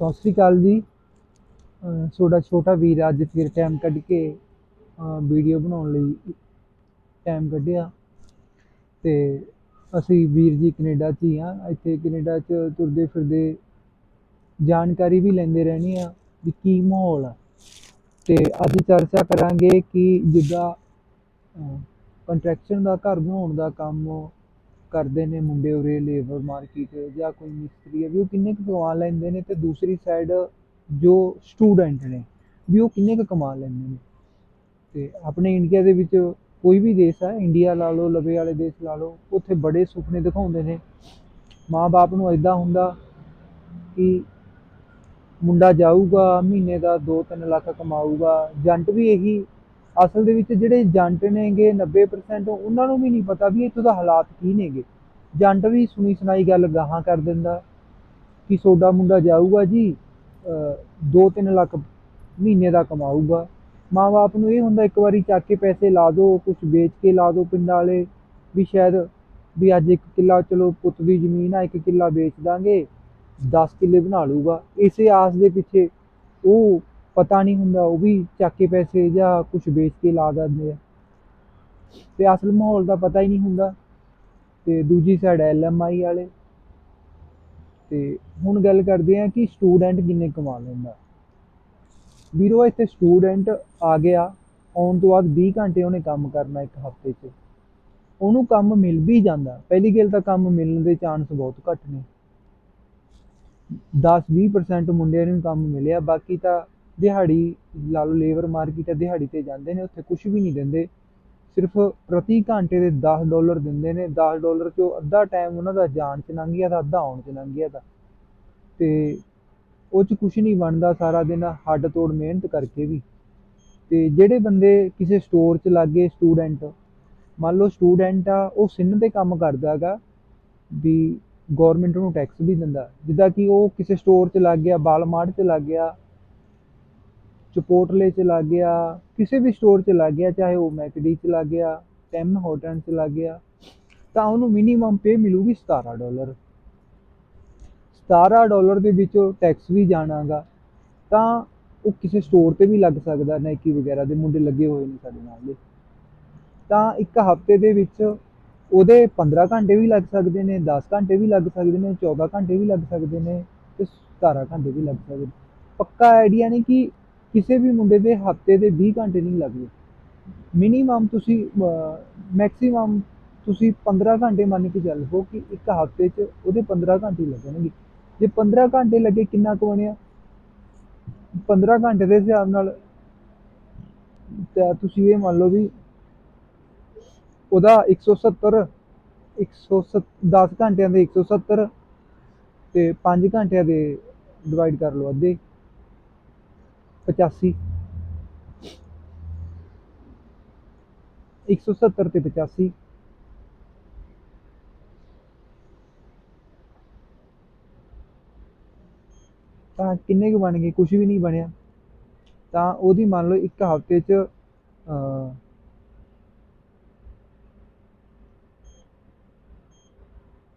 ਸਤਿ ਸ਼੍ਰੀ ਅਕਾਲ ਜੀ। ਤੁਹਾਡਾ ਛੋਟਾ ਵੀਰ ਅੱਜ ਫਿਰ ਟਾਈਮ ਕੱਢ ਕੇ ਵੀਡੀਓ ਬਣਾਉਣ ਲਈ ਟਾਈਮ ਕੱਢਿਆ। ਤੇ ਅਸੀਂ ਵੀਰ ਜੀ ਕੈਨੇਡਾ 'ਚ ਹੀ ਆ ਇੱਥੇ ਕੈਨੇਡਾ 'ਚ ਤੁਰਦੇ ਫਿਰਦੇ ਜਾਣਕਾਰੀ ਵੀ ਲੈਂਦੇ ਰਹਿੰਦੇ ਆ ਵੀ ਕੀ ਮਾਹੌਲ ਆ। ਤੇ ਅੱਜ ਚਰਚਾ ਕਰਾਂਗੇ ਕਿ ਜਿੱਦਾਂ ਕੰਸਟਰਕਸ਼ਨ ਦਾ, ਘਰ ਬਣਾਉਣ ਦਾ ਕੰਮ ਕਰਦੇ ਨੇ ਮੁੰਡੇ ਉਰੇ ਲੇਬਰ ਮਾਰਕੀਟ ਜਾਂ ਕੋਈ ਮਿਸਤਰੀ ਹੈ, ਵੀ ਉਹ ਕਿੰਨੇ ਕੁ ਕਮਾ ਲੈਂਦੇ ਨੇ ਤੇ ਦੂਸਰੀ ਸਾਈਡ ਜੋ ਸਟੂਡੈਂਟ ਨੇ, ਵੀ ਉਹ ਕਿੰਨੇ ਕੁ ਕਮਾ ਲੈਂਦੇ ਨੇ। ਤੇ ਆਪਣੇ ਇੰਡੀਆ ਦੇ ਵਿੱਚ ਕੋਈ ਵੀ ਦੇਸ਼ ਆ ਇੰਡੀਆ ਲਾ ਲਓ, ਲਵੇ ਵਾਲੇ ਦੇਸ਼ ਲਾ ਲਓ, ਉੱਥੇ ਬੜੇ ਸੁਪਨੇ ਦਿਖਾਉਂਦੇ ਨੇ। ਮਾਂ-ਬਾਪ ਨੂੰ ਇਦਾਂ ਹੁੰਦਾ ਕਿ ਮੁੰਡਾ ਜਾਊਗਾ, ਮਹੀਨੇ ਦਾ 2-3 ਲੱਖ ਕਮਾਊਗਾ, ਜੰਟ ਵੀ ਇਹੀ ਅਸਲ ਦੇ ਵਿੱਚ ਜਿਹੜੇ ਜੰਟ ਨੇਗੇ 90% ਉਹਨਾਂ ਨੂੰ ਵੀ ਨਹੀਂ ਪਤਾ ਵੀ ਇੱਥੋਂ ਦਾ ਹਾਲਾਤ ਕੀ ਨੇਗੇ। ਜੰਟ ਵੀ ਸੁਣੀ ਸੁਣਾਈ ਗੱਲ ਗਾਹਾਂ ਕਰ ਦਿੰਦਾ ਕਿ ਸੋਡਾ ਮੁੰਡਾ ਜਾਊਗਾ ਜੀ 2-3 ਲੱਖ ਮਹੀਨੇ ਦਾ ਕਮਾਊਗਾ। ਮਾਂ-ਬਾਪ ਨੂੰ ਇਹ ਹੁੰਦਾ ਇੱਕ ਵਾਰੀ ਚੱਕ ਕੇ ਪੈਸੇ ਲਾ ਦਿਓ ਕੁਝ ਵੇਚ ਕੇ ਲਾ ਦਿਓ ਪਿੰਡਾਂ ਵਾਲੇ, ਵੀ ਸ਼ਾਇਦ ਵੀ ਅੱਜ ਇੱਕ ਕਿੱਲਾ, ਚਲੋ ਪੁੱਤ ਦੀ ਜ਼ਮੀਨ ਆ, ਇੱਕ ਕਿੱਲਾ ਵੇਚ ਦਾਂਗੇ 10 ਕਿੱਲੇ ਬਣਾ ਲੂਗਾ ਇਸੇ ਆਸ ਦੇ ਪਿੱਛੇ ਉਹ ਪਤਾ ਨਹੀਂ ਹੁੰਦਾ, ਉਹ ਵੀ ਚੱਕ ਕੇ ਪੈਸੇ ਜਾਂ ਕੁਝ ਵੇਚ ਕੇ ਲਾ ਦਿੰਦੇ ਆ। ਤੇ ਅਸਲ ਮਾਹੌਲ ਦਾ ਪਤਾ ਹੀ ਨਹੀਂ ਹੁੰਦਾ। ਤੇ ਦੂਜੀ ਸਾਈਡ ਐਲਐਮਆਈ ਵਾਲੇ। ਤੇ ਹੁਣ ਗੱਲ ਕਰਦੇ ਆ ਕਿ ਸਟੂਡੈਂਟ ਕਿੰਨੇ ਕਮਾ ਲੈਂਦਾ ਵੀਰੋ, ਇੱਥੇ ਸਟੂਡੈਂਟ ਆ ਗਿਆ। ਆਉਣ ਤੋਂ ਬਾਅਦ 20 ਘੰਟੇ ਉਹਨੇ ਕੰਮ ਕਰਨਾ ਇੱਕ ਹਫ਼ਤੇ 'ਚ। ਉਹਨੂੰ ਕੰਮ ਮਿਲ ਵੀ ਜਾਂਦਾ। ਪਹਿਲੀ ਗੱਲ ਤਾਂ ਕੰਮ ਮਿਲਣ ਦੇ ਚਾਂਸ ਬਹੁਤ ਘੱਟ ਨੇ। 10-20% ਮੁੰਡਿਆਂ ਨੂੰ ਕੰਮ ਮਿਲਿਆ। ਬਾਕੀ ਤਾਂ ਦਿਹਾੜੀ ਲਾ ਲਓ ਲੇਬਰ ਮਾਰਕੀਟ ਹੈ, ਦਿਹਾੜੀ ਤੇ ਜਾਂਦੇ ਨੇ, ਉੱਥੇ ਕੁਝ ਵੀ ਨਹੀਂ ਦਿੰਦੇ। ਸਿਰਫ ਪ੍ਰਤੀ ਘੰਟੇ ਦੇ 10 ਡਾਲਰ ਦਿੰਦੇ ਨੇ। 10 ਡਾਲਰ ਚੋਂ ਅੱਧਾ ਟਾਈਮ ਉਹਨਾਂ ਦਾ ਜਾਣ 'ਚ ਲੰਘ ਗਿਆ ਤਾਂ ਅੱਧਾ ਆਉਣ 'ਚ ਲੰਘ ਗਿਆ ਤਾਂ। ਤੇ ਉਹ 'ਚ ਕੁਝ ਨਹੀਂ ਬਣਦਾ ਸਾਰਾ ਦਿਨ, ਹੱਡ ਤੋੜ ਮਿਹਨਤ ਕਰਕੇ ਵੀ। ਤੇ ਜਿਹੜੇ ਬੰਦੇ ਕਿਸੇ ਸਟੋਰ 'ਚ ਲੱਗੇ ਸਟੂਡੈਂਟ ਮੰਨ ਲਓ ਸਟੂਡੈਂਟ ਆ, ਉਹ ਸਿਨ ਤੇ ਕੰਮ ਕਰਦਾ ਹੈਗਾ, ਵੀ ਗਵਰਨਮੈਂਟ ਨੂੰ ਟੈਕਸ ਵੀ ਦਿੰਦਾ। ਜਿੱਦਾਂ ਕਿ ਉਹ ਕਿਸੇ ਸਟੋਰ 'ਚ ਲੱਗ ਗਿਆ ਬਾਲਮਾਰਟ 'ਚ ਲੱਗ ਗਿਆ ਚਪੋਟਲੇ 'ਚ ਲੱਗ ਗਿਆ, ਕਿਸੇ ਵੀ ਸਟੋਰ 'ਚ ਲੱਗ ਗਿਆ, ਚਾਹੇ ਉਹ ਮੈਕਡੀ 'ਚ ਲੱਗ ਗਿਆ ਟੈਮ ਹੋਟਲ 'ਚ ਲੱਗ ਗਿਆ, ਤਾਂ ਉਹਨੂੰ ਮਿਨੀਮਮ ਪੇ ਮਿਲੂਗੀ 17 ਡਾਲਰ 17 ਡਾਲਰ ਦੇ ਵਿੱਚੋਂ ਟੈਕਸ ਵੀ ਜਾਣਾਗਾ। ਤਾਂ ਉਹ ਕਿਸੇ ਸਟੋਰ ਤੇ ਵੀ ਲੱਗ ਸਕਦਾ ਨਾਈਕੀ ਵਗੈਰਾ ਦੇ ਮੁੰਡੇ ਲੱਗੇ ਹੋਏ ਨੇ ਸਾਡੇ ਨਾਲ ਦੇ। ਤਾਂ ਇੱਕ ਹਫ਼ਤੇ ਦੇ ਵਿੱਚ ਉਹਦੇ 15 ਘੰਟੇ ਵੀ ਲੱਗ ਸਕਦੇ ਨੇ 10 ਘੰਟੇ ਵੀ ਲੱਗ ਸਕਦੇ ਨੇ 14 ਘੰਟੇ ਵੀ ਲੱਗ ਸਕਦੇ ਨੇ ਤੇ 17 ਘੰਟੇ ਵੀ ਲੱਗ ਸਕਦੇ ਨੇ। ਪੱਕਾ ਆਈਡੀਆ ਨਹੀਂ ਕਿ ਕਿਸੇ ਵੀ ਮੁੰਡੇ ਦੇ ਹਫ਼ਤੇ ਦੇ 20 ਘੰਟੇ ਨਹੀਂ ਲੱਗਦੇ। ਮਿਨੀਮਮ ਤੁਸੀਂ ਮੈਕਸਿਮਮ ਤੁਸੀਂ 15 ਘੰਟੇ ਮੰਨ ਕੇ ਚੱਲੋ ਕਿ ਇੱਕ ਹਫ਼ਤੇ 'ਚ ਉਹਦੇ 15 ਘੰਟੇ ਲੱਗਣਗੇ। ਜੇ 15 ਘੰਟੇ ਲੱਗੇ ਕਿੰਨਾ ਕੁ ਬਣਿਆ? 15 ਘੰਟੇ ਦੇ ਹਿਸਾਬ ਨਾਲ ਤਾਂ ਤੁਸੀਂ ਇਹ ਮੰਨ ਲਓ ਵੀ ਉਹਦਾ 170 170 10 ਘੰਟਿਆਂ ਦੇ 170 ਤੇ 5 ਘੰਟਿਆਂ ਦੇ ਡਿਵਾਈਡ ਕਰ ਲਓ ਅੱਧੇ। 85 170 ਤੇ 85 ਤਾਂ ਕਿੰਨੇ ਕੁ ਬਣ ਗਏ? ਕੁਝ ਵੀ ਨਹੀਂ ਬਣਿਆ। ਤਾਂ ਉਹਦੀ ਮੰਨ ਲਓ ਇੱਕ ਹਫ਼ਤੇ 'ਚ ਅ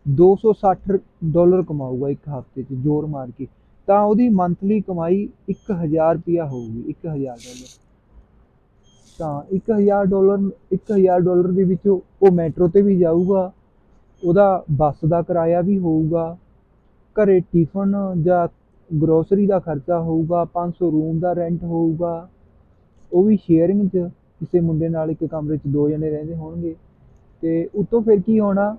ਦੋ ਸੌ ਸੱਠ ਡਾਲਰ ਕਮਾਊਗਾ ਇੱਕ ਹਫ਼ਤੇ 'ਚ, ਜ਼ੋਰ ਮਾਰ ਕੇ। ਤਾਂ ਉਹਦੀ ਮੰਥਲੀ ਕਮਾਈ 1000 ਰੁਪਿਆ ਹੋਊਗੀ 1000 ਡਾਲਰ ਤਾਂ 1000 ਡਾਲਰ 1000 ਡਾਲਰ ਦੇ ਵਿੱਚ ਉਹ ਮੈਟਰੋ ਤੇ ਵੀ ਜਾਊਗਾ, ਉਹਦਾ ਬੱਸ ਦਾ ਕਿਰਾਇਆ ਵੀ ਹੋਊਗਾ, ਘਰੇ ਟਿਫਨ ਜਾਂ ਗਰੋਸਰੀ ਦਾ ਖਰਚਾ ਹੋਊਗਾ 500 ਰੂਮ ਦਾ ਰੈਂਟ ਹੋਊਗਾ, ਉਹ ਵੀ ਸ਼ੇਅਰਿੰਗ 'ਚ ਕਿਸੇ ਮੁੰਡੇ ਨਾਲ ਇੱਕ ਕਮਰੇ 'ਚ ਦੋ ਜਣੇ ਰਹਿੰਦੇ ਹੋਣਗੇ। ਤੇ ਉਤੋਂ ਫਿਰ ਕੀ ਹੋਣਾ?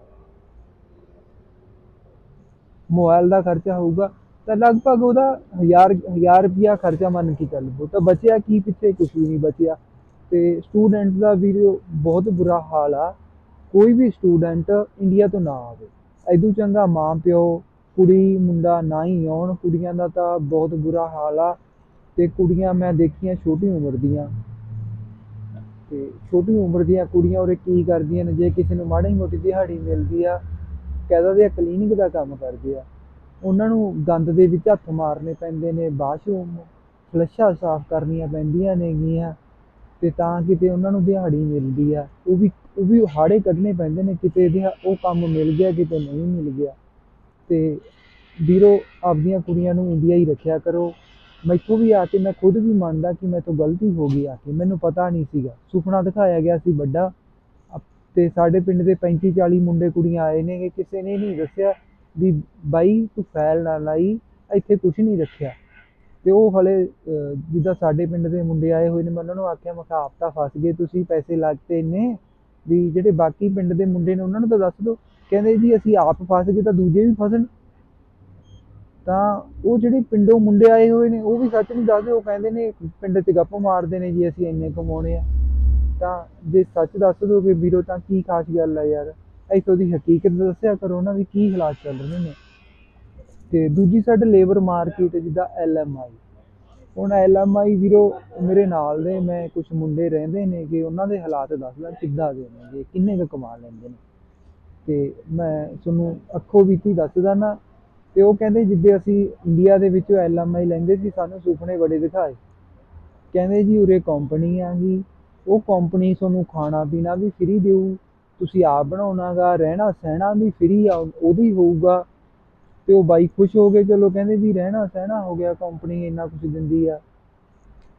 ਮੋਬਾਈਲ ਦਾ ਖਰਚਾ ਹੋਊਗਾ। ਤਾਂ ਲਗਭਗ ਉਹਦਾ 1000 1000 ਰੁਪਿਆ ਖਰਚਾ ਮੰਨ ਕੇ ਚੱਲ ਚੱਲੋ ਤਾਂ ਬਚਿਆ ਕੀ ਪਿੱਛੇ? ਕੁਝ ਵੀ ਨਹੀਂ ਬਚਿਆ। ਤੇ ਸਟੂਡੈਂਟ ਦਾ ਵੀ ਬਹੁਤ ਬੁਰਾ ਹਾਲ ਆ, ਕੋਈ ਵੀ ਸਟੂਡੈਂਟ ਇੰਡੀਆ ਤੋਂ ਨਾ ਆਵੇ। ਐਦੂ ਚੰਗਾ ਮਾਂ ਪਿਓ, ਕੁੜੀ, ਮੁੰਡਾ ਨਾ ਹੀ ਆਉਣ। ਕੁੜੀਆਂ ਦਾ ਤਾਂ ਬਹੁਤ ਬੁਰਾ ਹਾਲ ਆ। ਤੇ ਕੁੜੀਆਂ ਮੈਂ ਦੇਖੀਆਂ ਛੋਟੀ ਉਮਰ ਦੀਆਂ। ਤੇ ਛੋਟੀ ਉਮਰ ਦੀਆਂ ਕੁੜੀਆਂ ਉਰੇ ਕੀ ਕਰਦੀਆਂ ਨੇ? ਜੇ ਕਿਸੇ ਨੂੰ ਮਾੜੀ ਮੋਟੀ ਦਿਹਾੜੀ ਮਿਲਦੀ ਆ, ਕਹਿ ਦਿੰਦੇ ਆ ਕਲੀਨਿਕ ਦਾ ਕੰਮ ਕਰਦੇ ਆ। ਉਹਨਾਂ ਨੂੰ ਗੰਦ ਦੇ ਵਿੱਚ ਹੱਥ ਮਾਰਨੇ ਪੈਂਦੇ ਨੇ, ਬਾਥਰੂਮ ਫਲਸ਼ਾਂ ਸਾਫ਼ ਕਰਨੀਆਂ ਪੈਂਦੀਆਂ ਨੇਗੀਆਂ ਤੇ ਤਾਂ ਕਿਤੇ ਉਹਨਾਂ ਨੂੰ ਦਿਹਾੜੀ ਮਿਲਦੀ ਆ। ਉਹ ਵੀ ਉਹ ਵੀ ਹਾੜੇ ਕੱਢਣੇ ਪੈਂਦੇ ਨੇ, ਕਿਤੇ ਦਿਹਾ, ਉਹ ਕੰਮ ਮਿਲ ਗਿਆ, ਕਿਤੇ ਨਹੀਂ ਮਿਲ ਗਿਆ। ਤੇ ਵੀਰੋ, ਆਪਦੀਆਂ ਕੁੜੀਆਂ ਨੂੰ ਇੰਡੀਆ ਹੀ ਰੱਖਿਆ ਕਰੋ। ਮੈਥੋਂ ਵੀ ਆ ਕੇ ਮੈਂ ਖੁਦ ਵੀ ਮੰਨਦਾ ਕਿ ਮੇਰੇ ਤੋਂ ਗਲਤੀ ਹੋ ਗਈ ਆ ਕੇ, ਮੈਨੂੰ ਪਤਾ ਨਹੀਂ ਸੀਗਾ। ਸੁਪਨਾ ਦਿਖਾਇਆ ਗਿਆ ਸੀ ਵੱਡਾ। ਤੇ ਸਾਡੇ ਪਿੰਡ ਦੇ 35 40 ਮੁੰਡੇ ਕੁੜੀਆਂ ਆਏ ਨੇ ਕਿਸੇ ਨੇ ਨਹੀਂ ਦੱਸਿਆ ਵੀ ਬਾਈ ਤੂੰ ਫੈਲ ਨਾ ਲਾਈ, ਇੱਥੇ ਕੁਝ ਨਹੀਂ ਰੱਖਿਆ। ਤੇ ਉਹ ਹਲੇ ਜਿੱਦਾਂ ਸਾਡੇ ਪਿੰਡ ਦੇ ਮੁੰਡੇ ਆਏ ਹੋਏ ਨੇ, ਮੈਂ ਉਹਨਾਂ ਨੂੰ ਆਖਿਆ, ਮੈਂ ਕਿਹਾ ਆਪ ਤਾਂ ਫਸ ਗਏ, ਤੁਸੀਂ ਪੈਸੇ ਲੱਗਤੇ ਇੰਨੇ, ਵੀ ਜਿਹੜੇ ਬਾਕੀ ਪਿੰਡ ਦੇ ਮੁੰਡੇ ਨੇ, ਉਹਨਾਂ ਨੂੰ ਤਾਂ ਦੱਸ ਦਿਓ ਕਹਿੰਦੇ ਜੀ, ਅਸੀਂ ਆਪ ਫਸ ਗਏ, ਤਾਂ ਦੂਜੇ ਵੀ ਫਸਣ। ਤਾਂ ਉਹ ਜਿਹੜੇ ਪਿੰਡੋਂ ਮੁੰਡੇ ਆਏ ਹੋਏ ਨੇ, ਉਹ ਵੀ ਸੱਚ ਨਹੀਂ ਦੱਸਦੇ, ਉਹ ਕਹਿੰਦੇ ਨੇ, ਪਿੰਡ 'ਚ ਗੱਪ ਮਾਰਦੇ ਨੇ ਜੀ, ਅਸੀਂ ਇੰਨੇ ਕਮਾਉਣੇ ਆ। ਤਾਂ ਜੇ ਸੱਚ ਦੱਸ ਦੋਗੇ ਵੀਰੋ, ਤਾਂ ਕੀ ਖਾਸ ਗੱਲ ਆ ਯਾਰ? ਇੱਥੋਂ ਦੀ ਹਕੀਕਤ ਦੱਸਿਆ ਕਰੋ ਨਾ ਵੀ ਕੀ ਹਾਲਾਤ ਚੱਲ ਰਹੇ ਨੇ। ਤੇ ਦੂਜੀ ਸਾਈਡ ਲੇਬਰ ਮਾਰਕੀਟ ਜਿੱਦਾਂ ਐਲਐਮਆਈ ਹੁਣ ਐਲਐਮਆਈ ਵੀਰੋ, ਮੇਰੇ ਨਾਲ ਦੇ ਮੈਂ ਕੁਝ ਮੁੰਡੇ ਰਹਿੰਦੇ ਨੇ ਕਿ ਉਹਨਾਂ ਦੇ ਹਾਲਾਤ ਦੱਸਦਾ ਕਿੱਦਾਂ ਦੇ ਨੇਗੇ ਕਿੰਨੇ ਕੁ ਕਮਾ ਲੈਂਦੇ ਨੇ। ਤੇ ਮੈਂ ਤੁਹਾਨੂੰ ਅੱਖੋਂ ਬੀਤੀ ਦੱਸਦਾ ਨਾ, ਤੇ ਉਹ ਕਹਿੰਦੇ ਜਿੱਦੇ ਅਸੀਂ ਇੰਡੀਆ ਦੇ ਵਿੱਚ ਐਲਐਮਆਈ ਲੈਂਦੇ ਸੀ, ਸਾਨੂੰ ਸੁਪਨੇ ਬੜੇ ਦਿਖਾਏ। ਕਹਿੰਦੇ ਜੀ ਉਰੇ ਕੰਪਨੀ ਆ ਆਗੀ ਉਹ ਕੰਪਨੀ ਤੁਹਾਨੂੰ ਖਾਣਾ ਪੀਣਾ ਵੀ ਫ੍ਰੀ ਦੇਊ ਤੁਸੀਂ ਆਪ ਬਣਾਉਣਾਗਾ, ਰਹਿਣਾ ਸਹਿਣਾ ਵੀ ਫ੍ਰੀ ਆ, ਉਹਦੀ ਹੋਊਗਾ। ਤੇ ਉਹ ਬਾਈ ਖੁਸ਼ ਹੋ ਗਏ, ਚਲੋ ਕਹਿੰਦੇ ਵੀ ਰਹਿਣਾ ਸਹਿਣਾ ਹੋ ਗਿਆ ਕੰਪਨੀ ਇੰਨਾ ਕੁਝ ਦਿੰਦੀ ਆ।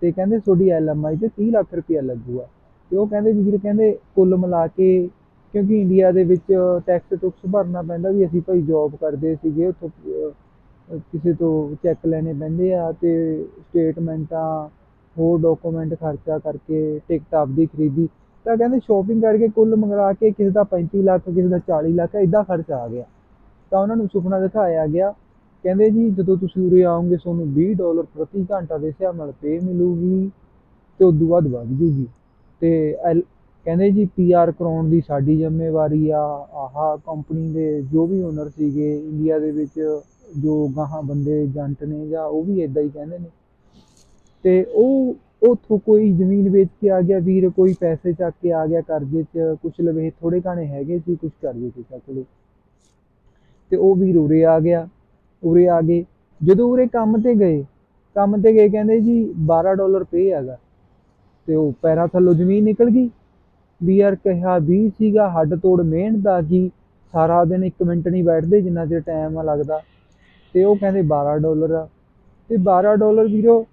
ਤੇ ਕਹਿੰਦੇ ਤੁਹਾਡੀ ਐਲਐਮਆਈ ਤੇ 30 ਲੱਖ ਰੁਪਇਆ ਲੱਗੂਗਾ। ਤੇ ਉਹ ਕਹਿੰਦੇ ਵੀਰ, ਕਹਿੰਦੇ ਕੁੱਲ ਮਿਲਾ ਕੇ, ਕਿਉਂਕਿ ਇੰਡੀਆ ਦੇ ਵਿੱਚ ਟੈਕਸ ਟੁਕਸ ਭਰਨਾ ਪੈਂਦਾ ਵੀ ਅਸੀਂ ਭਾਈ ਜੌਬ ਕਰਦੇ ਸੀਗੇ, ਉੱਥੋਂ ਕਿਸੇ ਤੋਂ ਚੈੱਕ ਲੈਣੇ ਪੈਂਦੇ ਆ ਤੇ ਸਟੇਟਮੈਂਟਾਂ ਹੋਰ ਡਾਕੂਮੈਂਟ ਖਰਚਾ ਕਰਕੇ ਟਿਕਟ ਆਪਦੀ ਖਰੀਦੀ। ਤਾਂ ਕਹਿੰਦੇ ਸ਼ੋਪਿੰਗ ਕਰਕੇ ਕੁੱਲ ਮੰਗਵਾ ਕੇ ਕਿਸੇ ਦਾ 35 ਲੱਖ, ਕਿਸੇ ਦਾ 40 ਲੱਖ ਇਦਾਂ ਖਰਚ ਆ ਗਿਆ। ਤਾਂ ਉਹਨਾਂ ਨੂੰ ਸੁਪਨਾ ਦਿਖਾਇਆ ਗਿਆ, ਕਹਿੰਦੇ ਜੀ ਜਦੋਂ ਤੁਸੀਂ ਉਰੇ ਆਓਗੇ ਤੁਹਾਨੂੰ 20 ਡਾਲਰ ਪ੍ਰਤੀ ਘੰਟਾ ਦੇ ਹਿਸਾਬ ਨਾਲ ਪੇ ਮਿਲੂਗੀ ਤੇ ਉਦੋਂ ਬਾਅਦ ਵੱਧ ਜੂਗੀ। ਤੇ ਐਲ- ਕਹਿੰਦੇ ਜੀ ਪੀਆਰ ਕਰਾਉਣ ਦੀ ਸਾਡੀ ਜ਼ਿੰਮੇਵਾਰੀ ਆ, ਆਹਾ ਕੰਪਨੀ ਦੇ ਜੋ ਵੀ ਓਨਰ ਸੀਗੇ ਇੰਡੀਆ ਦੇ ਵਿੱਚ ਜੋ ਗਾਹਾਂ ਬੰਦੇ, ਜੰਟ ਨੇ ਜਾਂ ਉਹ ਵੀ ਇਦਾਂ ਹੀ ਕਹਿੰਦੇ ਨੇ। ਤੇ ਉਹ ਉੱਥੋਂ ਕੋਈ ਜ਼ਮੀਨ ਵੇਚ ਕੇ ਆ ਗਿਆ, ਵੀਰ ਕੋਈ ਪੈਸੇ ਚੱਕ ਕੇ ਆ ਗਿਆ ਕਰਜ਼ੇ 'ਚ, ਕੁਛ ਲਵੇ ਥੋੜੇ ਘਾਣੇ ਹੈਗੇ ਸੀ, ਕੁਛ ਕਰਜ਼ੇ 'ਚ ਚੱਕ ਲਏ। ਤੇ ਉਹ ਵੀਰ ਉਰੇ ਆ ਗਿਆ, ਉਰੇ ਆ ਗਏ। ਜਦੋਂ ਉਰੇ ਕੰਮ ਤੇ ਗਏ, ਕੰਮ ਤੇ ਗਏ ਕਹਿੰਦੇ ਜੀ 12 ਡਾਲਰ ਪੇ ਹੈਗਾ। ਤੇ ਉਹ ਪੈਰਾਂ ਥੱਲੋਂ ਜ਼ਮੀਨ ਨਿਕਲ ਗਈ। ਵੀ ਯਾਰ ਕਿਹਾ ਵੀ ਸੀਗਾ, ਹੱਡ ਤੋੜ ਮਿਹਨਤ ਦਾ ਗਈ ਸਾਰਾ ਦਿਨ ਇੱਕ ਮਿੰਟ ਨਹੀਂ ਬੈਠਦੇ ਜਿੰਨਾ ਚਿਰ ਟਾਈਮ ਲੱਗਦਾ। ਤੇ ਉਹ ਕਹਿੰਦੇ 12 ਡਾਲਰ ਆ। ਤੇ 12 ਡਾਲਰ ਵੀਰੋ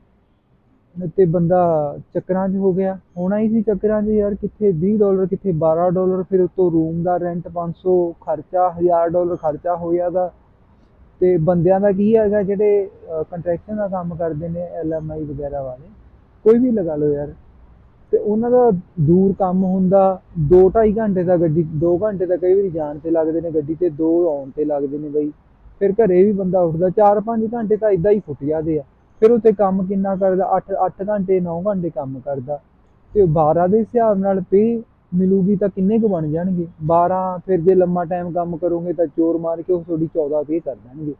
ਤੇ ਬੰਦਾ ਚੱਕਰਾਂ 'ਚ ਹੋ ਗਿਆ। ਹੋਣਾ ਹੀ ਸੀ ਚੱਕਰਾਂ 'ਚ ਯਾਰ ਕਿੱਥੇ 20 ਡਾਲਰ, ਕਿੱਥੇ 12 ਡਾਲਰ, ਫਿਰ ਉੱਤੋਂ ਰੂਮ ਦਾ ਰੈਂਟ 500 ਖਰਚਾ 1000 ਡਾਲਰ ਖਰਚਾ ਹੋ ਜਾਂਦਾ ਤੇ ਬੰਦਿਆਂ ਦਾ ਕੀ ਹੈਗਾ, ਜਿਹੜੇ ਕੰਟਰੈਕਸ਼ਨ ਦਾ ਕੰਮ ਕਰਦੇ ਨੇ ਐਲਐਮਆਈ ਵਗੈਰਾ ਵਾਲੇ, ਕੋਈ ਵੀ ਲਗਾ ਲਓ ਯਾਰ। ਤੇ ਉਹਨਾਂ ਦਾ ਦੂਰ ਕੰਮ ਹੁੰਦਾ 2-2.5 ਘੰਟੇ ਦਾ ਗੱਡੀ 2 ਘੰਟੇ ਦਾ ਕਈ ਵਾਰੀ ਜਾਣ ਤੇ ਲੱਗਦੇ ਨੇ ਗੱਡੀ ਤੇ 2 ਆਉਣ ਤੇ ਲੱਗਦੇ ਨੇ ਬਈ। ਫਿਰ ਘਰੇ ਵੀ ਬੰਦਾ ਉੱਠਦਾ 4-5 ਘੰਟੇ ਤਾਂ ਇਦਾਂ ਹੀ ਫੁੱਟ ਜਾਂਦੇ ਆ। ਫਿਰ ਉੱਥੇ ਕੰਮ ਕਿੰਨਾ ਕਰਦਾ? 8-8 ਘੰਟੇ 9 ਘੰਟੇ ਕੰਮ ਕਰਦਾ। ਤੇ 12 ਦੇ ਹਿਸਾਬ ਨਾਲ ਪੇ ਮਿਲੂਗੀ ਤਾਂ ਕਿੰਨੇ ਕੁ ਬਣ ਜਾਣਗੇ? 12 ਫਿਰ ਜੇ ਲੰਮਾ ਟਾਈਮ ਕੰਮ ਕਰੋਗੇ ਤਾਂ ਚੋਰ ਮਾਰ ਕੇ ਉਹ ਤੁਹਾਡੀ 14 ਪੇ ਕਰ ਦੇਣਗੇ।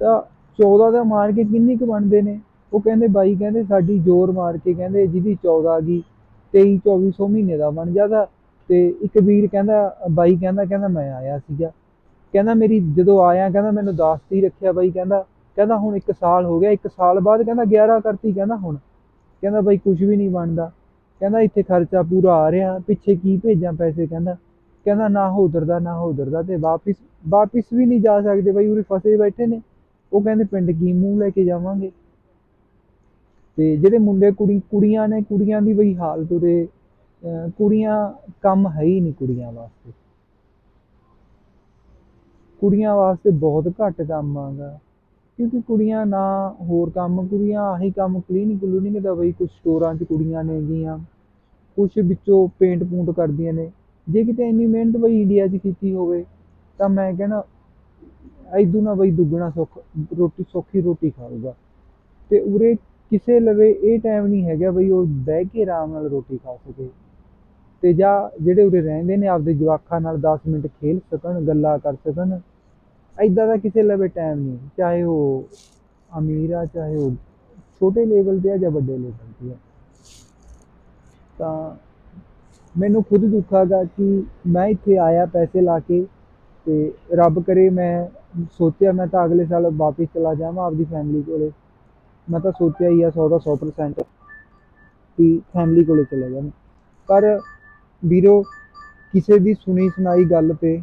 ਤਾਂ 14 ਦਾ ਮਾਰ ਕੇ ਕਿੰਨੀ ਕੁ ਬਣਦੇ ਨੇ? ਉਹ ਕਹਿੰਦੇ ਬਾਈ ਕਹਿੰਦੇ ਸਾਡੀ ਜ਼ੋਰ ਮਾਰ ਕੇ ਕਹਿੰਦੇ ਜਿਹਦੀ 14 ਆ ਗਈ 23 2400 ਮਹੀਨੇ ਦਾ ਬਣ ਜਾਦਾ। ਤੇ ਇੱਕ ਵੀਰ ਕਹਿੰਦਾ, ਬਾਈ ਕਹਿੰਦਾ ਕਹਿੰਦਾ ਮੈਂ ਆਇਆ ਸੀਗਾ। ਕਹਿੰਦਾ ਮੇਰੀ ਜਦੋਂ ਆਇਆ, ਕਹਿੰਦਾ ਮੈਨੂੰ ਦੱਸ ਹੀ ਰੱਖਿਆ ਬਾਈ, ਕਹਿੰਦਾ ਕਹਿੰਦਾ ਹੁਣ 1 ਸਾਲ ਹੋ ਗਿਆ 1 ਸਾਲ ਬਾਅਦ ਕਹਿੰਦਾ 11 ਕਰਤੀ, ਕਹਿੰਦਾ ਹੁਣ। ਕਹਿੰਦਾ ਬਾਈ ਕੁਝ ਵੀ ਨਹੀਂ ਬਣਦਾ। ਕਹਿੰਦਾ ਇੱਥੇ ਖਰਚਾ ਪੂਰਾ ਆ ਰਿਹਾ, ਪਿੱਛੇ ਕੀ ਭੇਜਾਂ ਪੈਸੇ ਕਹਿੰਦਾ। ਕਹਿੰਦਾ ਨਾ ਉਧਰ ਦਾ ਨਾ ਉਧਰ ਦਾ ਤੇ ਵਾਪਿਸ ਵਾਪਿਸ ਵੀ ਨਹੀਂ ਜਾ ਸਕਦੇ ਬਾਈ, ਉਰੇ ਫਸੇ ਬੈਠੇ ਨੇ। ਉਹ ਕਹਿੰਦੇ ਪਿੰਡ ਕੀ ਮੂੰਹ ਲੈ ਕੇ ਜਾਵਾਂਗੇ। ਤੇ ਜਿਹੜੇ ਮੁੰਡੇ, ਕੁੜੀ, ਕੁੜੀਆਂ ਨੇ, ਕੁੜੀਆਂ ਦੀ ਬਈ ਹਾਲਤ ਉਰੇ, ਅਹ ਕੁੜੀਆਂ ਕੰਮ ਹੈ ਹੀ ਨਹੀਂ ਕੁੜੀਆਂ ਵਾਸਤੇ। ਕੁੜੀਆਂ ਵਾਸਤੇ ਬਹੁਤ ਘੱਟ ਕੰਮ ਆਗਾ। ਕਿਉਂਕਿ ਕੁੜੀਆਂ ਨਾ ਹੋਰ ਕੰਮ, ਕੁੜੀਆਂ ਆਹੀ ਕੰਮ ਕਲੀਨਿਕ ਕਲੂਨਿੰਗ ਦਾ ਬਈ ਕੁਝ ਸਟੋਰਾਂ 'ਚ ਕੁੜੀਆਂ ਨੇਗੀਆਂ ਕੁਝ ਵਿੱਚੋਂ ਪੇਂਟ ਪੂੰਟ ਕਰਦੀਆਂ ਨੇ। ਜੇ ਕਿਤੇ ਇੰਨੀ ਮਿਹਨਤ ਬਈ ਇੰਡੀਆ 'ਚ ਕੀਤੀ ਹੋਵੇ, ਤਾਂ ਮੈਂ ਕਹਿਣਾ ਐਦੂ ਨਾ ਬਈ ਦੁੱਗਣਾ ਸੁੱਖ, ਰੋਟੀ, ਸੌਖੀ ਰੋਟੀ ਖਾਊਗਾ। ਤੇ ਉਰੇ ਕਿਸੇ ਲਵੇ ਇਹ ਟਾਈਮ ਨਹੀਂ ਹੈਗਾ ਬਈ ਉਹ ਬਹਿ ਕੇ ਆਰਾਮ ਨਾਲ ਰੋਟੀ ਖਾ ਸਕੇ। ਤੇ ਜਾਂ ਜਿਹੜੇ ਉਰੇ ਰਹਿੰਦੇ ਨੇ, ਆਪਦੇ ਜਵਾਕਾਂ ਨਾਲ 10 ਮਿੰਟ ਖੇਲ ਸਕਣ, ਗੱਲਾਂ ਕਰ ਸਕਣ। ਐਦਾਂ ਦਾ ਕਿਸੇ ਲਵੇ ਟਾਈਮ ਨਹੀਂ। ਚਾਹੇ ਉਹ ਅਮੀਰ ਆ, ਚਾਹੇ ਉਹ ਛੋਟੇ ਲੈਵਲ ਤੇ ਆ ਜਾਂ ਵੱਡੇ ਲੈਵਲ ਤੇ ਆ। ਤਾਂ ਮੈਨੂੰ ਖੁਦ ਦੁੱਖ ਹੈਗਾ ਕਿ ਮੈਂ ਇੱਥੇ ਆਇਆ ਪੈਸੇ ਲਾ ਕੇ ਤੇ ਰੱਬ ਕਰੇ ਮੈਂ ਸੋਚਿਆ ਮੈਂ ਤਾਂ ਅਗਲੇ ਸਾਲ ਵਾਪਿਸ ਚਲਾ ਜਾਵਾਂ ਆਪਦੀ ਫੈਮਿਲੀ ਕੋਲੇ। ਮੈਂ ਤਾਂ ਸੋਚਿਆ ਹੀ ਆ 100 ਦਾ 100% ਕਿ ਫੈਮਿਲੀ ਕੋਲੇ ਚਲੇ ਜਾਵਾਂ। ਪਰ ਵੀਰੋ, ਕਿਸੇ ਦੀ ਸੁਣੀ ਸੁਣਾਈ ਗੱਲ ਤੇ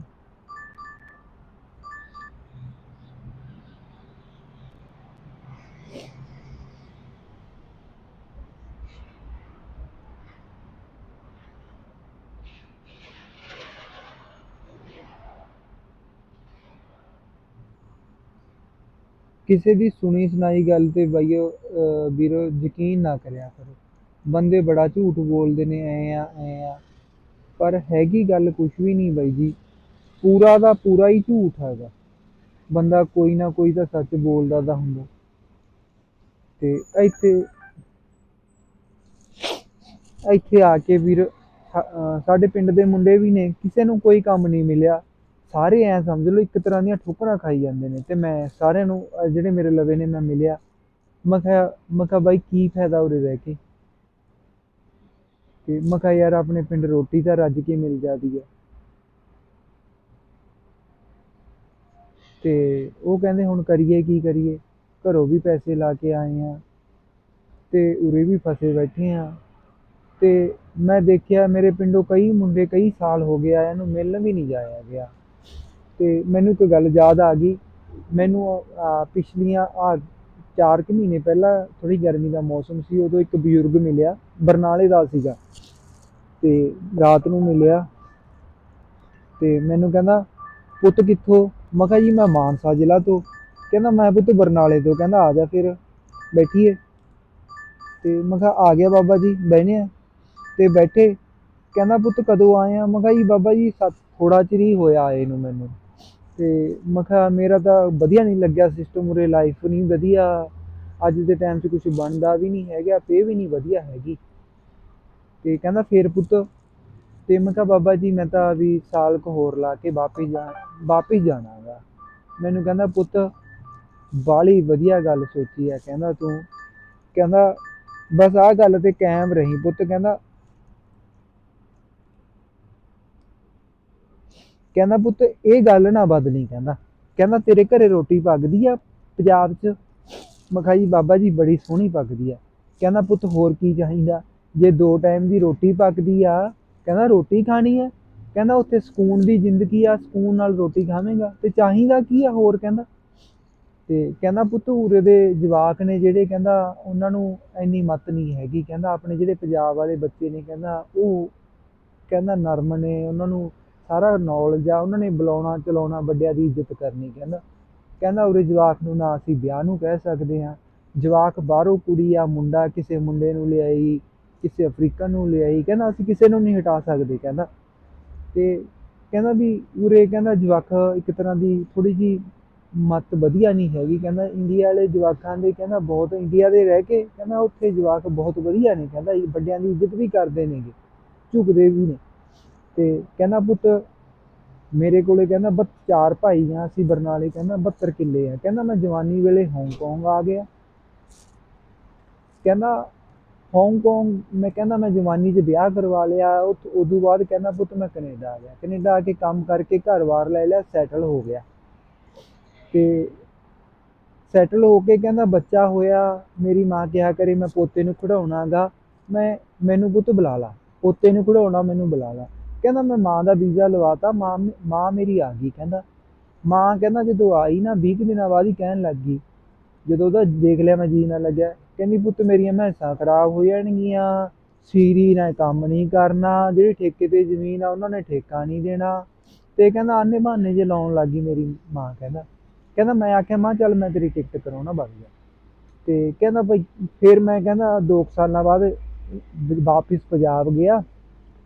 ਕਿਸੇ ਦੀ ਸੁਣੀ ਸੁਣਾਈ ਗੱਲ ਤੇ ਬਾਈਓ, ਅਹ ਵੀਰੋ ਯਕੀਨ ਨਾ ਕਰਿਆ ਕਰੋ। ਬੰਦੇ ਬੜਾ ਝੂਠ ਬੋਲਦੇ ਨੇ, ਐ ਆ ਐ ਆ। ਪਰ ਹੈਗੀ ਗੱਲ ਕੁਛ ਵੀ ਨਹੀਂ ਬਾਈ ਜੀ। ਪੂਰਾ ਦਾ ਪੂਰਾ ਹੀ ਝੂਠ ਹੈਗਾ। ਬੰਦਾ ਕੋਈ ਨਾ ਕੋਈ ਤਾਂ ਸੱਚ ਬੋਲਦਾ ਦਾ ਹੁੰਦਾ। ਤੇ ਇੱਥੇ ਇੱਥੇ ਆ ਕੇ ਵੀਰ ਸਾਡੇ ਪਿੰਡ ਦੇ ਮੁੰਡੇ ਵੀ ਨੇ। ਕਿਸੇ ਨੂੰ ਕੋਈ ਕੰਮ ਨਹੀਂ ਮਿਲਿਆ। ਸਾਰੇ ਐ ਸਮਝ ਲਓ, ਇੱਕ ਤਰ੍ਹਾਂ ਦੀਆਂ ਠੋਕਰਾਂ ਖਾਈ ਜਾਂਦੇ ਨੇ। ਤੇ ਮੈਂ ਸਾਰਿਆਂ ਨੂੰ, ਅਹ ਜਿਹੜੇ ਮੇਰੇ ਲਵੇ ਨੇ, ਮੈਂ ਮਿਲਿਆ। ਮੈਂ ਕਿਹਾ ਮੈਂ ਕਿਹਾ, ਬਾਈ, ਕੀ ਫਾਇਦਾ ਉਰੇ ਰਹਿ ਕੇ? ਤੇ ਮੈਂ ਕਿਹਾ, ਯਾਰ, ਆਪਣੇ ਪਿੰਡ ਰੋਟੀ ਤਾਂ ਰੱਜ ਕੇ ਮਿਲ ਜਾਂਦੀ ਹੈ। ਤੇ ਉਹ ਕਹਿੰਦੇ, ਹੁਣ ਕਰੀਏ, ਕੀ ਕਰੀਏ? ਘਰੋਂ ਵੀ ਪੈਸੇ ਲਾ ਕੇ ਆਏ ਆ। ਤੇ ਉਰੇ ਵੀ ਫਸੇ ਬੈਠੇ ਆ। ਤੇ ਮੈਂ ਦੇਖਿਆ, ਮੇਰੇ ਪਿੰਡੋਂ ਕਈ ਮੁੰਡੇ ਕਈ ਸਾਲ ਹੋ ਗਏ ਆਇਆਂ ਨੂੰ ਮਿਲਣ ਵੀ ਨਹੀਂ ਜਾਇਆ ਗਿਆ। ਤੇ ਮੈਨੂੰ ਇੱਕ ਗੱਲ ਯਾਦ ਆ ਗਈ। ਮੈਨੂੰ ਪਿਛਲੀਆਂ, ਆ, ਚਾਰ ਕੁ ਮਹੀਨੇ ਪਹਿਲਾਂ ਥੋੜੀ ਗਰਮੀ ਦਾ ਮੌਸਮ ਸੀ, ਉਦੋਂ ਇੱਕ ਬਜ਼ੁਰਗ ਮਿਲਿਆ, ਬਰਨਾਲੇ ਦਾ ਸੀਗਾ। ਤੇ ਰਾਤ ਨੂੰ ਮਿਲਿਆ ਤੇ ਮੈਨੂੰ ਕਹਿੰਦਾ, ਪੁੱਤ ਕਿੱਥੋਂ? ਮੈਂ ਕਿਹਾ, ਜੀ, ਮੈਂ ਮਾਨਸਾ ਜ਼ਿਲ੍ਹਾ ਤੋਂ। ਕਹਿੰਦਾ, ਮੈਂ ਪੁੱਤ ਬਰਨਾਲੇ ਤੋਂ। ਕਹਿੰਦਾ, ਆ ਜਾ ਫਿਰ, ਬੈਠੀਏ। ਤੇ ਮੈਂ ਕਿਹਾ, ਆ ਗਿਆ ਬਾਬਾ ਜੀ, ਬਹਿਨੇ ਆ। ਤੇ ਬੈਠੇ, ਕਹਿੰਦਾ, ਪੁੱਤ ਕਦੋਂ ਆਏ ਆ? ਮੈਂ ਕਿਹਾ, ਜੀ, ਬਾਬਾ ਜੀ ਸੱਤ ਥੋੜਾ ਚਿਰ ਹੀ ਹੋਇਆ ਆਏ ਨੂੰ ਮੈਨੂੰ। ਤੇ ਮੈਂ ਕਿਹਾ ਮੇਰਾ ਤਾਂ ਵਧੀਆ ਨਹੀਂ ਲੱਗਿਆ ਸਿਸਟਮ ਉਰੇ ਲਾਈਫ ਨਹੀਂ ਵਧੀਆ। ਅੱਜ ਦੇ ਟਾਈਮ 'ਚ ਕੁਝ ਬਣਦਾ ਵੀ ਨਹੀਂ ਹੈਗਾ ਪੇ ਵੀ ਨਹੀਂ ਵਧੀਆ ਹੈਗੀ। ਤੇ ਕਹਿੰਦਾ ਫੇਰ ਪੁੱਤ, ਤੇ ਮੈਂ ਕਿਹਾ ਬਾਬਾ ਜੀ, ਮੈਂ ਤਾਂ ਵੀ ਸਾਲ ਕੁ ਹੋਰ ਲਾ ਕੇ ਵਾਪਿਸ ਜਾ, ਵਾਪਿਸ ਜਾਣਾਗਾ। ਮੈਨੂੰ ਕਹਿੰਦਾ ਪੁੱਤ ਬਾਲੀ ਵਧੀਆ ਗੱਲ ਸੋਚੀ ਆ, ਕਹਿੰਦਾ ਤੂੰ। ਕਹਿੰਦਾ ਬਸ ਆਹ ਗੱਲ ਤੇ ਕਾਇਮ ਰਹੀ ਪੁੱਤ, ਕਹਿੰਦਾ ਕਹਿੰਦਾ ਪੁੱਤ, ਇਹ ਗੱਲ ਨਾ ਬਦਲੀ ਕਹਿੰਦਾ। ਕਹਿੰਦਾ, ਤੇਰੇ ਘਰੇ ਰੋਟੀ ਪੱਕਦੀ ਆ, ਪੰਜਾਬ 'ਚ ਮਖਾਈ ਬਾਬਾ ਜੀ ਬੜੀ ਸੋਹਣੀ ਪੱਕਦੀ ਆ। ਕਹਿੰਦਾ ਪੁੱਤ, ਹੋਰ ਕੀ ਚਾਹੀਦਾ? ਜੇ ਦੋ ਟਾਈਮ ਦੀ ਰੋਟੀ ਪੱਕਦੀ ਆ, ਕਹਿੰਦਾ ਰੋਟੀ ਖਾਣੀ ਆ। ਕਹਿੰਦਾ ਉੱਥੇ ਸਕੂਨ ਦੀ ਜ਼ਿੰਦਗੀ ਆ, ਸਕੂਨ ਨਾਲ ਰੋਟੀ ਖਾਵੇਂਗਾ। ਤੇ ਚਾਹੀਦਾ ਕੀ ਆ ਹੋਰ ਕਹਿੰਦਾ? ਤੇ ਕਹਿੰਦਾ ਪੁੱਤ, ਉਰੇ ਦੇ ਜਵਾਕ ਨੇ ਜਿਹੜੇ ਕਹਿੰਦਾ, ਉਹਨਾਂ ਨੂੰ ਇੰਨੀ ਮਤ ਨਹੀਂ ਹੈਗੀ। ਕਹਿੰਦਾ ਆਪਣੇ ਜਿਹੜੇ ਪੰਜਾਬ ਵਾਲੇ ਬੱਚੇ ਨੇ, ਕਹਿੰਦਾ ਉਹ ਕਹਿੰਦਾ ਨਰਮ ਨੇ, ਉਹਨਾਂ ਨੂੰ ਸਾਰਾ ਨੌਲੇਜ ਆ, ਉਹਨਾਂ ਨੇ ਬੁਲਾਉਣਾ, ਚਲਾਉਣਾ, ਵੱਡਿਆਂ ਦੀ ਇੱਜ਼ਤ ਕਰਨੀ ਕਹਿੰਦਾ। ਕਹਿੰਦਾ ਉਰੇ ਜਵਾਕ ਨੂੰ ਨਾ ਅਸੀਂ ਵਿਆਹ ਨੂੰ ਕਹਿ ਸਕਦੇ ਹਾਂ। ਜਵਾਕ ਬਾਹਰੋਂ ਕੁੜੀ ਆ, ਮੁੰਡਾ ਕਿਸੇ ਮੁੰਡੇ ਨੂੰ ਲਿਆਈ, ਕਿਸੇ ਅਫਰੀਕਨ ਨੂੰ ਲਿਆਈ, ਕਹਿੰਦਾ ਅਸੀਂ ਕਿਸੇ ਨੂੰ ਨਹੀਂ ਹਟਾ ਸਕਦੇ ਕਹਿੰਦਾ। ਤੇ ਕਹਿੰਦਾ ਵੀ ਉਰੇ ਕਹਿੰਦਾ ਜਵਾਕ ਇੱਕ ਤਰ੍ਹਾਂ ਦੀ ਥੋੜੀ ਜੀ ਮਤ ਵਧੀਆ ਨਹੀਂ ਹੈਗੀ ਕਹਿੰਦਾ। ਇੰਡੀਆ ਵਾਲੇ ਜਵਾਕਾਂ ਦੇ ਕਹਿੰਦਾ ਬਹੁਤ, ਇੰਡੀਆ ਦੇ ਰਹਿ ਕੇ ਕਹਿੰਦਾ ਉੱਥੇ ਜਵਾਕ ਬਹੁਤ ਵਧੀਆ ਨੇ ਕਹਿੰਦਾ ਇਹ ਵੱਡਿਆਂ ਦੀ ਇੱਜ਼ਤ ਵੀ ਕਰਦੇ ਨੇਗੇ, ਝੁਕਦੇ ਵੀ ਨੇ। ਤੇ ਕਹਿੰਦਾ ਪੁੱਤ, ਮੇਰੇ ਕੋਲੇ ਕਹਿੰਦਾ ਬਸ ਚਾਰ ਭਾਈ ਆ, ਅਸੀਂ ਬਰਨਾਲੇ ਕਹਿੰਦਾ 72 ਕਿੱਲੇ ਆ। ਕਹਿੰਦਾ ਮੈਂ ਜਵਾਨੀ ਵੇਲੇ ਹਾਂਗਕਾਂਗ ਆ ਗਿਆ। ਕਹਿੰਦਾ ਹਾਂਗਕਾਂਗ ਮੈਂ ਕਹਿੰਦਾ ਮੈਂ ਜਵਾਨੀ 'ਚ ਵਿਆਹ ਕਰਵਾ ਲਿਆ ਉਤ- ਉਦੋਂ ਬਾਅਦ ਕਹਿੰਦਾ ਪੁੱਤ ਮੈਂ ਕੈਨੇਡਾ ਆ ਗਿਆ। ਕੈਨੇਡਾ ਆ ਕੇ ਕੰਮ ਕਰਕੇ ਘਰ-ਬਾਰ ਲੈ ਲਿਆ ਸੈਟਲ ਹੋ ਗਿਆ। ਤੇ ਸੈਟਲ ਹੋ ਕੇ ਕਹਿੰਦਾ ਬੱਚਾ ਹੋਇਆ, ਮੇਰੀ ਮਾਂ ਕਿਹਾ ਕਰੇ ਮੈਂ ਪੋਤੇ ਨੂੰ ਖਿਡਾਉਣਾਗਾ ਮੈਂ, ਮੈਨੂੰ ਪੁੱਤ ਬੁਲਾ ਲਾ। ਪੋਤੇ ਨੂੰ ਖਿਡਾਉਣਾ, ਮੈਨੂੰ ਬੁਲਾ ਲਾ। ਕਹਿੰਦਾ ਮੈਂ ਮਾਂ ਦਾ ਵੀਜ਼ਾ ਲਵਾਤਾ, ਮਾਂ ਮਾਂ ਮੇਰੀ ਆ ਗਈ ਕਹਿੰਦਾ। ਮਾਂ ਕਹਿੰਦਾ ਜਦੋਂ ਆਈ ਨਾ 20 ਕੁ ਦਿਨਾਂ ਬਾਅਦ ਹੀ ਕਹਿਣ ਲੱਗ ਗਈ। ਜਦੋਂ ਉਹਦਾ ਦੇਖ ਲਿਆ ਮੈਂ ਜੀ ਨਾ ਲੱਗਿਆ, ਕਹਿੰਦੀ ਪੁੱਤ ਮੇਰੀਆਂ ਮੈਸਾਂ ਖਰਾਬ ਹੋ ਜਾਣਗੀਆਂ, ਸੀਰੀ ਨਾਲ ਕੰਮ ਨਹੀਂ ਕਰਨਾ, ਜਿਹੜੀ ਠੇਕੇ ਤੇ ਜ਼ਮੀਨ ਆ ਉਹਨਾਂ ਨੇ ਠੇਕਾ ਨਹੀਂ ਦੇਣਾ। ਤੇ ਕਹਿੰਦਾ ਆਨੇ ਬਹਾਨੇ ਜੇ ਲਾਉਣ ਲੱਗੀ ਮੇਰੀ ਮਾਂ ਕਹਿੰਦਾ। ਕਹਿੰਦਾ ਮੈਂ ਆਖਿਆ, ਮਾਂ ਚੱਲ ਮੈਂ ਤੇਰੀ ਟਿਕਟ ਕਰਾਉਣਾ ਵਗ ਜਾ। ਤੇ ਕਹਿੰਦਾ ਭਾਈ, ਫਿਰ ਮੈਂ ਕਹਿੰਦਾ 2 ਸਾਲਾਂ ਬਾਅਦ ਵਾਪਿਸ ਪੰਜਾਬ ਗਿਆ।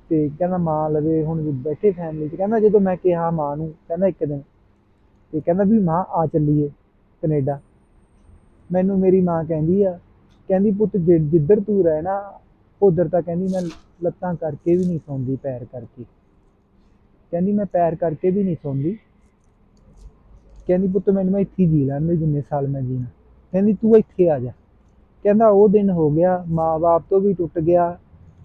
ਤੇ ਕਹਿੰਦਾ ਮਾਂ ਲਵੇ, ਹੁਣ ਵੀ ਬੈਠੇ ਫੈਮਿਲੀ 'ਚ। ਕਹਿੰਦਾ ਜਦੋਂ ਮੈਂ ਕਿਹਾ ਮਾਂ ਨੂੰ, ਕਹਿੰਦਾ ਇੱਕ ਦਿਨ। ਤੇ ਕਹਿੰਦਾ ਵੀ ਮਾਂ, ਆ ਚੱਲੀਏ ਕੈਨੇਡਾ। ਮੈਨੂੰ ਮੇਰੀ ਮਾਂ ਕਹਿੰਦੀ ਆ, ਕਹਿੰਦੀ ਪੁੱਤ ਜਿ- ਜਿੱਧਰ ਤੂੰ ਰਹਿਣਾ, ਉਧਰ ਤਾਂ ਕਹਿੰਦੀ ਮੈਂ ਲੱਤਾਂ ਕਰਕੇ ਵੀ ਨਹੀਂ ਸੌਂਦੀ, ਪੈਰ ਕਰਕੇ। ਕਹਿੰਦੀ ਮੈਂ ਪੈਰ ਕਰਕੇ ਵੀ ਨਹੀਂ ਸੌਂਦੀ। ਕਹਿੰਦੀ ਪੁੱਤ ਮੈਨੂੰ ਮੈਂ ਇੱਥੇ ਜੀ ਲੈਣ ਦੇ, ਜਿੰਨੇ ਸਾਲ ਮੈਂ ਜੀਣਾ। ਕਹਿੰਦੀ ਤੂੰ ਇੱਥੇ ਆ ਜਾ। ਕਹਿੰਦਾ ਉਹ ਦਿਨ ਹੋ ਗਿਆ, ਮਾਂ-ਬਾਪ ਤੋਂ ਵੀ ਟੁੱਟ ਗਿਆ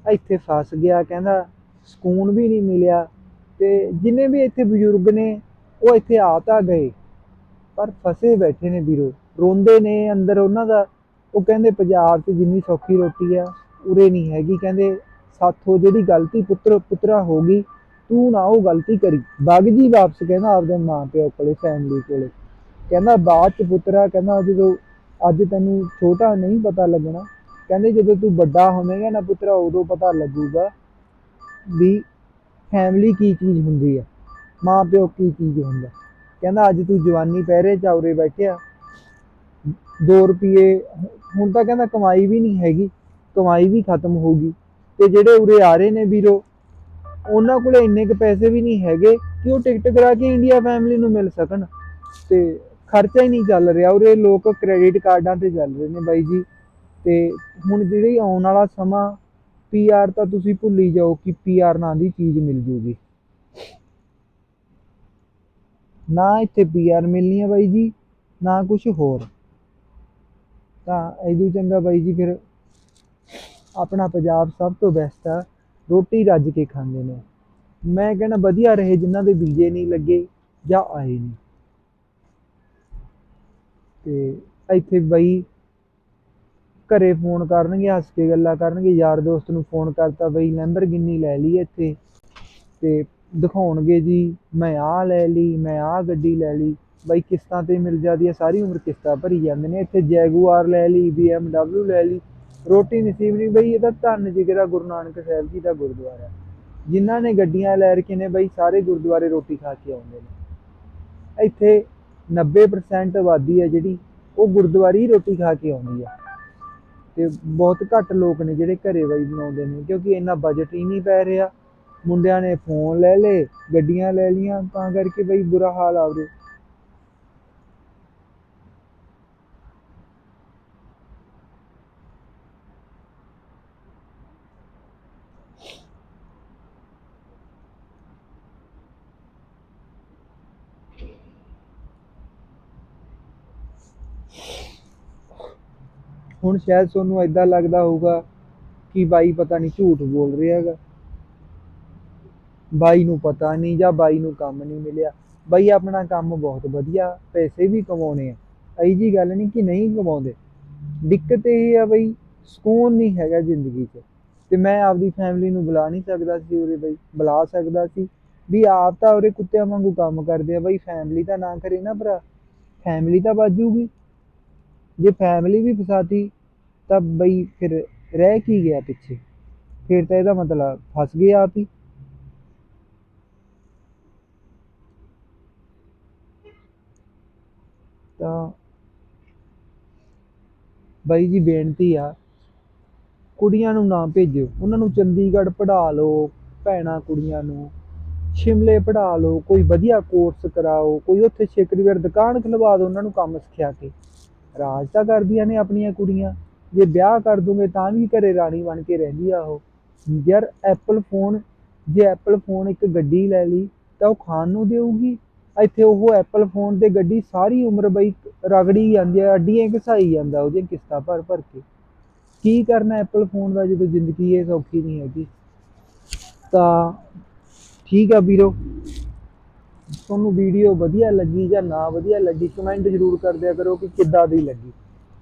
ਇੱਥੇ ਫਸ ਗਿਆ, ਕਹਿੰਦਾ ਸਕੂਨ ਵੀ ਨਹੀਂ ਮਿਲਿਆ ਤੇ ਜਿੰਨੇ ਵੀ ਇੱਥੇ ਬਜ਼ੁਰਗ ਨੇ, ਉਹ ਇੱਥੇ ਆ ਤਾਂ ਗਏ, ਪਰ ਫਸੇ ਬੈਠੇ ਨੇ ਵੀਰੋ, ਰੋਂਦੇ ਨੇ ਅੰਦਰ ਉਹਨਾਂ ਦਾ, ਉਹ ਕਹਿੰਦੇ ਪੰਜਾਬ 'ਚ ਜਿੰਨੀ ਸੌਖੀ ਰੋਟੀ ਆ, ਉਰੇ ਨਹੀਂ ਹੈਗੀ, ਕਹਿੰਦੇ ਸਾਥੋਂ ਜਿਹੜੀ ਗਲਤੀ ਪੁੱਤਰ, ਪੁੱਤਰਾ ਹੋ ਗਈ, ਤੂੰ ਨਾ ਉਹ ਗਲਤੀ ਕਰੀ। ਵਗ ਜੀ ਵਾਪਸ, ਕਹਿੰਦਾ ਆਪਦੇ ਮਾਂ ਪਿਓ ਕੋਲੇ ਫੈਮਿਲੀ ਕੋਲੇ। ਕਹਿੰਦਾ ਬਾਅਦ ਚ ਪੁੱਤਰਾ, ਕਹਿੰਦਾ ਜਦੋਂ ਅੱਜ ਤੈਨੂੰ ਛੋਟਾ ਨਹੀਂ ਪਤਾ ਲੱਗਣਾ ਕਹਿੰਦੇ ਜਦੋਂ ਤੂੰ ਵੱਡਾ ਹੋਵੇਂਗਾ ਨਾ ਪੁੱਤਰਾ, ਉਦੋਂ ਪਤਾ ਲੱਗੂਗਾ ਵੀ ਫੈਮਿਲੀ ਕੀ ਚੀਜ਼ ਹੁੰਦੀ ਹੈ ਮਾਂ ਪਿਓ ਕੀ ਚੀਜ਼ ਹੁੰਦਾ। ਕਹਿੰਦਾ ਅੱਜ ਤੂੰ ਜਵਾਨੀ ਪਹਿਰੇ ਚੌਰੇ ਬੈਠਿਆ 2 ਰੁਪਏ ਹੁਣ ਤਾਂ ਕਹਿੰਦਾ ਕਮਾਈ ਵੀ ਨਹੀਂ ਹੈਗੀ, ਕਮਾਈ ਵੀ ਖਤਮ ਹੋ ਗਈ। ਤੇ ਜਿਹੜੇ ਉਰੇ ਆ ਰਹੇ ਨੇ ਵੀਰੋ, ਉਹਨਾਂ ਕੋਲੇ ਇੰਨੇ ਕੁ ਪੈਸੇ ਵੀ ਨਹੀਂ ਹੈਗੇ ਕਿ ਉਹ ਟਿਕਟ ਕਰਾ ਕੇ ਇੰਡੀਆ ਫੈਮਿਲੀ ਨੂੰ ਮਿਲ ਸਕਣ। ਤੇ ਖਰਚਾ ਹੀ ਨਹੀਂ ਚੱਲ ਰਿਹਾ, ਉਰੇ ਲੋਕ ਕ੍ਰੈਡਿਟ ਕਾਰਡਾਂ ਤੇ ਚੱਲ ਰਹੇ ਨੇ ਬਾਈ ਜੀ। ਤੇ ਹੁਣ ਜਿਹੜੀ ਆਉਣ ਵਾਲਾ ਸਮਾਂ ਪੀਆਰ ਤਾਂ ਤੁਸੀਂ ਭੁੱਲੀ ਜਾਓ ਕਿ ਪੀਆਰ ਨਾਂ ਦੀ ਚੀਜ਼ ਮਿਲ ਜੂਗੀ। ਨਾ ਇੱਥੇ ਪੀਆਰ ਮਿਲਣੀ ਹੈ ਬਾਈ ਜੀ, ਨਾ ਕੁਝ ਹੋਰ। ਤਾਂ ਇਦੋਂ ਚੰਗਾ ਬਾਈ ਜੀ ਫਿਰ ਆਪਣਾ ਪੰਜਾਬ ਸਭ ਤੋਂ ਬੈਸਟ ਆ, ਰੋਟੀ ਰੱਜ ਕੇ ਖਾਂਦੇ ਨੇ। ਮੈਂ ਕਹਿੰਦਾ ਵਧੀਆ ਰਹੇ ਜਿਨ੍ਹਾਂ ਦੇ ਵੀਜ਼ੇ ਨਹੀਂ ਲੱਗੇ ਜਾਂ ਆਏ ਨਹੀਂ। ਤੇ ਇੱਥੇ ਬਈ ਘਰੇ ਫੋਨ ਕਰਨਗੇ, ਹੱਸ ਕੇ ਗੱਲਾਂ ਕਰਨਗੇ, ਯਾਰ ਦੋਸਤ ਨੂੰ ਫੋਨ ਕਰਤਾ ਬਈ ਲੈਂਬਰਗਿੰਨੀ ਲੈ ਲਈ ਇੱਥੇ? ਤੇ ਦਿਖਾਉਣਗੇ ਜੀ, ਮੈਂ ਆਹ ਲੈ ਲਈ, ਮੈਂ ਆਹ ਗੱਡੀ ਲੈ ਲਈ। ਬਈ ਕਿਸ਼ਤਾਂ ਤੇ ਮਿਲ ਜਾਂਦੀ ਹੈ ਸਾਰੀ ਉਮਰ ਕਿਸ਼ਤਾਂ ਭਰੀ ਜਾਂਦੇ ਨੇ। ਇੱਥੇ ਜੈਗੂਆਰ ਲੈ ਲਈ BMW ਲੈ ਲਈ। ਰੋਟੀ ਨਸੀਬ ਨਹੀਂ, ਬਈ ਇਹਦਾ ਧੰਨ ਜਿਗਰਾ ਗੁਰੂ ਨਾਨਕ ਸਾਹਿਬ ਜੀ ਦਾ ਗੁਰਦੁਆਰਾ। ਜਿਨ੍ਹਾਂ ਨੇ ਗੱਡੀਆਂ ਲੈ ਰਖੇ ਨੇ, ਬਈ ਸਾਰੇ ਗੁਰਦੁਆਰੇ ਰੋਟੀ ਖਾ ਕੇ ਆਉਂਦੇ ਨੇ। ਇੱਥੇ 90% ਆਬਾਦੀ ਹੈ ਜਿਹੜੀ, ਉਹ ਗੁਰਦੁਆਰੇ ਹੀ ਰੋਟੀ ਖਾ ਕੇ ਆਉਂਦੀ ਹੈ ਤੇ ਬਹੁਤ ਘੱਟ ਲੋਕ ਨੇ ਜਿਹੜੇ ਘਰੇ ਬਾਈ ਬਣਾਉਂਦੇ ਨੇ, ਕਿਉਂਕਿ ਇੰਨਾ ਬਜਟ ਹੀ ਨਹੀਂ ਪੈ ਰਿਹਾ। ਮੁੰਡਿਆਂ ਨੇ ਫੋਨ ਲੈ ਲਏ, ਗੱਡੀਆਂ ਲੈ ਲੀਆਂ ਤਾਂ ਕਰਕੇ ਬਈ ਬੁਰਾ ਹਾਲ ਆ ਉਰੇ ਹੁਣ ਸ਼ਾਇਦ ਤੁਹਾਨੂੰ ਐਦਾਂ ਲੱਗਦਾ ਹੋਊਗਾ ਕਿ ਬਾਈ ਪਤਾ ਨਹੀਂ ਝੂਠ ਬੋਲ ਰਿਹਾ ਹੈਗਾ। ਬਾਈ ਨੂੰ ਪਤਾ ਨਹੀਂ ਜਾਂ ਬਾਈ ਨੂੰ ਕੰਮ ਨਹੀਂ ਮਿਲਿਆ। ਬਾਈ ਆਪਣਾ ਕੰਮ ਬਹੁਤ ਵਧੀਆ, ਪੈਸੇ ਵੀ ਕਮਾਉਣੇ ਆ। ਇਹੀ ਜੀ ਗੱਲ ਨਹੀਂ ਕਿ ਨਹੀਂ ਕਮਾਉਂਦੇ। ਦਿੱਕਤ ਇਹ ਆ ਬਈ, ਸਕੂਨ ਨਹੀਂ ਹੈਗਾ ਜ਼ਿੰਦਗੀ 'ਚ। ਤੇ ਮੈਂ ਆਪਦੀ ਫੈਮਿਲੀ ਨੂੰ ਬੁਲਾ ਨਹੀਂ ਸਕਦਾ ਸੀ ਉਰੇ ਬਈ, ਬੁਲਾ ਸਕਦਾ ਸੀ। ਵੀ ਆਪ ਤਾਂ ਉਰੇ ਕੁੱਤਿਆਂ ਵਾਂਗੂ ਕੰਮ ਕਰਦੇ ਆ। ਬਈ ਫੈਮਿਲੀ ਤਾਂ ਨਾ ਕਰੇ ਨਾ ਭਰਾ। ਫੈਮਿਲੀ ਤਾਂ ਬਾਜੂਗੀ ਜੇ ਫੈਮਿਲੀ ਵੀ ਫਸਾਤੀ, ਤਾਂ ਬਈ ਫਿਰ ਰਹਿ ਕੀ ਗਿਆ ਪਿੱਛੇ? ਫਿਰ ਤਾਂ ਇਹਦਾ ਮਤਲਬ ਫਸ ਗਏ ਆਪ ਹੀ। ਤਾਂ ਬਾਈ ਜੀ ਬੇਨਤੀ ਆ, ਕੁੜੀਆਂ ਨੂੰ ਨਾ ਭੇਜਿਓ। ਉਹਨਾਂ ਨੂੰ ਚੰਡੀਗੜ੍ਹ ਪੜ੍ਹਾ ਲਓ, ਭੈਣਾਂ ਕੁੜੀਆਂ ਨੂੰ। ਸ਼ਿਮਲੇ ਪੜ੍ਹਾ ਲਓ, ਕੋਈ ਵਧੀਆ ਕੋਰਸ ਕਰਾਓ, ਕੋਈ ਉੱਥੇ ਸ਼ੇਕਰਵੇਅਰ ਦੁਕਾਨ ਖੁਲਵਾ ਦਿਓ, ਉਹਨਾਂ ਨੂੰ ਕੰਮ ਸਿਖਾ ਕੇ। ਰਾਜ ਤਾਂ ਕਰਦੀਆਂ ਨੇ ਆਪਣੀਆਂ ਕੁੜੀਆਂ। ਜੇ ਵਿਆਹ ਕਰ ਦੂੰਗੇ ਤਾਂ ਵੀ ਘਰੇ ਰਾਣੀ ਬਣ ਕੇ ਰਹਿੰਦੀ ਆ ਉਹ। ਯਾਰ ਐਪਲ ਫੋਨ ਜੇ ਐਪਲ ਫੋਨ ਇੱਕ ਗੱਡੀ ਲੈ ਲਈ, ਤਾਂ ਉਹ ਖਾਣ ਨੂੰ ਦੇਊਗੀ। ਇੱਥੇ ਉਹ ਐਪਲ ਫੋਨ ਤੇ ਗੱਡੀ ਸਾਰੀ ਉਮਰ ਬਈ ਰਗੜੀ ਜਾਂਦੀ ਆ, ਅੱਡੀਆਂ ਘਸਾਈ ਜਾਂਦਾ ਉਹਦੀਆਂ ਕਿਸ਼ਤਾਂ ਭਰ ਭਰ ਕੇ। ਕੀ ਕਰਨਾ ਐਪਲ ਫੋਨ ਦਾ ਜਦੋਂ ਜ਼ਿੰਦਗੀ ਇਹ ਸੌਖੀ ਨਹੀਂ ਹੈਗੀ। ਤਾਂ ਠੀਕ ਆ ਵੀਰੋ। ਤੁਹਾਨੂੰ ਵੀਡੀਓ ਵਧੀਆ ਲੱਗੀ ਜਾਂ ਨਾ ਵਧੀਆ ਲੱਗੀ ਕਮੈਂਟ ਜ਼ਰੂਰ ਕਰ ਦਿਆ ਕਰੋ ਕਿ ਕਿੱਦਾਂ ਦੀ ਲੱਗੀ।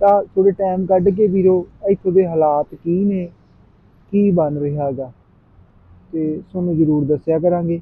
ਤਾਂ ਥੋੜੇ ਟਾਈਮ ਕੱਢ ਕੇ ਵੀਰੋ, ਇੱਥੋਂ ਦੇ ਹਾਲਾਤ ਕੀ ਨੇ, ਕੀ ਬਣ ਰਿਹਾ ਹੈਗਾ। ਤੇ ਤੁਹਾਨੂੰ ਜ਼ਰੂਰ ਦੱਸਿਆ ਕਰਾਂਗੇ।